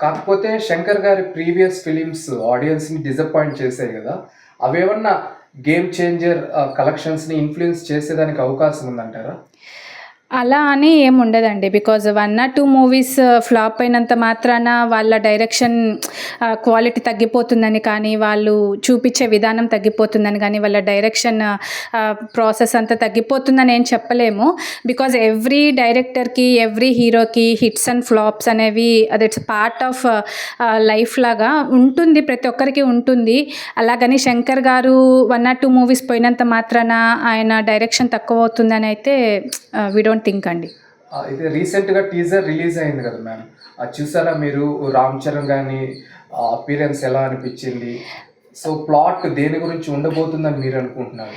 కాకపోతే శంకర్ గారి previous films ఆడియన్స్ని డిసప్పాయింట్ చేశాయి కదా. అవేమన్నా గేమ్ చేంజర్ కలెక్షన్స్ని ఇన్ఫ్లుయెన్స్ చేసేదానికి అవకాశం ఉందంటారా? అలా అని ఏముండదండి ఉండదండి. Because one or two movies uh, flop అయినంత మాత్రాన వాళ్ళ డైరెక్షన్ uh, క్వాలిటీ తగ్గిపోతుందని కానీ వాళ్ళు చూపించే విధానం తగ్గిపోతుందని కానీ వాళ్ళ డైరెక్షన్ uh, ప్రాసెస్ అంతా తగ్గిపోతుందని ఏం చెప్పలేము. బికాజ్ ఎవ్రీ డైరెక్టర్కి ఎవ్రీ హీరోకి హిట్స్ అండ్ ఫ్లాప్స్ అనేవి అది ఇట్స్ పార్ట్ ఆఫ్ లైఫ్ లాగా ఉంటుంది. ప్రతి ఒక్కరికి ఉంటుంది. అలాగని శంకర్ గారు వన్ ఆర్ టూ మూవీస్ పోయినంత మాత్రాన ఆయన డైరెక్షన్ తక్కువ అవుతుందని అయితే విడో డోంట్ థింక్ అండి. ఇది రీసెంట్గా టీజర్ రిలీజ్ అయింది కదా మ్యామ్. అది చూసారా మీరు రామ్ చరణ్ గాని అపీరెన్స్ ఎలా అనిపించింది? సో ప్లాట్ దేని గురించి ఉండబోతుందని మీరు అనుకుంటున్నారు?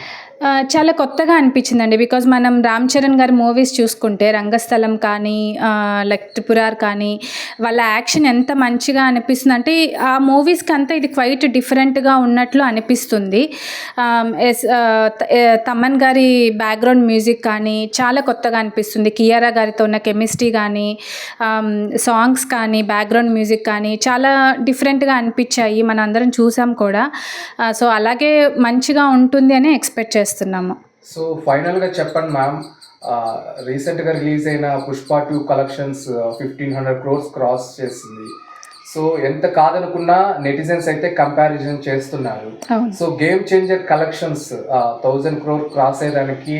చాలా కొత్తగా అనిపించిందండి. బికాజ్ మనం రామ్ చరణ్ గారి మూవీస్ చూసుకుంటే రంగస్థలం కానీ లైక్ త్రిపురార్ కానీ వాళ్ళ యాక్షన్ ఎంత మంచిగా అనిపిస్తుంది అంటే ఆ మూవీస్కి అంతా ఇది క్వైట్ డిఫరెంట్గా ఉన్నట్లు అనిపిస్తుంది. Um, ఎస్ తమన్ గారి బ్యాక్గ్రౌండ్ మ్యూజిక్ కానీ చాలా కొత్తగా అనిపిస్తుంది. కియారా గారితో ఉన్న కెమిస్ట్రీ కానీ um, సాంగ్స్ కానీ బ్యాక్గ్రౌండ్ మ్యూజిక్ కానీ చాలా డిఫరెంట్గా అనిపించాయి. మనందరం చూసాం కూడా. సో అలాగే మంచిగా ఉంటుంది అని ఎక్స్పెక్ట్ చేస్తున్నాము. సో ఫైనల్గా చెప్పండి మ్యామ్ రీసెంట్గా రిలీజ్ అయిన Pushpa two collections fifteen hundred crores cross చేసింది. సో ఎంత కాదనుకున్నా నెటిజన్స్ అయితే కంపారిజన్ చేస్తున్నారు. So game changer collections thousand crore cross అయ్యడానికి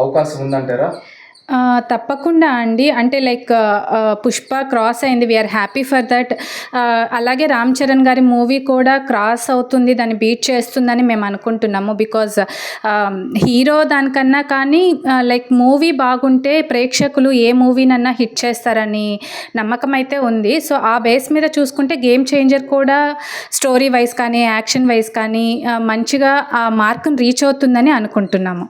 అవకాశం ఉందంటారా? తప్పకుండా అండి. అంటే లైక్ పుష్ప క్రాస్ అయింది. వీఆర్ హ్యాపీ ఫర్ దట్ అలాగే రామ్ చరణ్ గారి మూవీ కూడా క్రాస్ అవుతుంది. దాన్ని బీట్ చేస్తుందని మేము అనుకుంటున్నాము. బికాజ్ హీరో దానికన్నా కానీ లైక్ మూవీ బాగుంటే ప్రేక్షకులు ఏ మూవీనన్నా హిట్ చేస్తారని నమ్మకం అయితే ఉంది. సో ఆ బేస్ మీద చూసుకుంటే గేమ్ చేంజర్ కూడా స్టోరీ వైజ్ కానీ యాక్షన్ వైజ్ కానీ మంచిగా ఆ మార్క్ని రీచ్ అవుతుందని అనుకుంటున్నాము.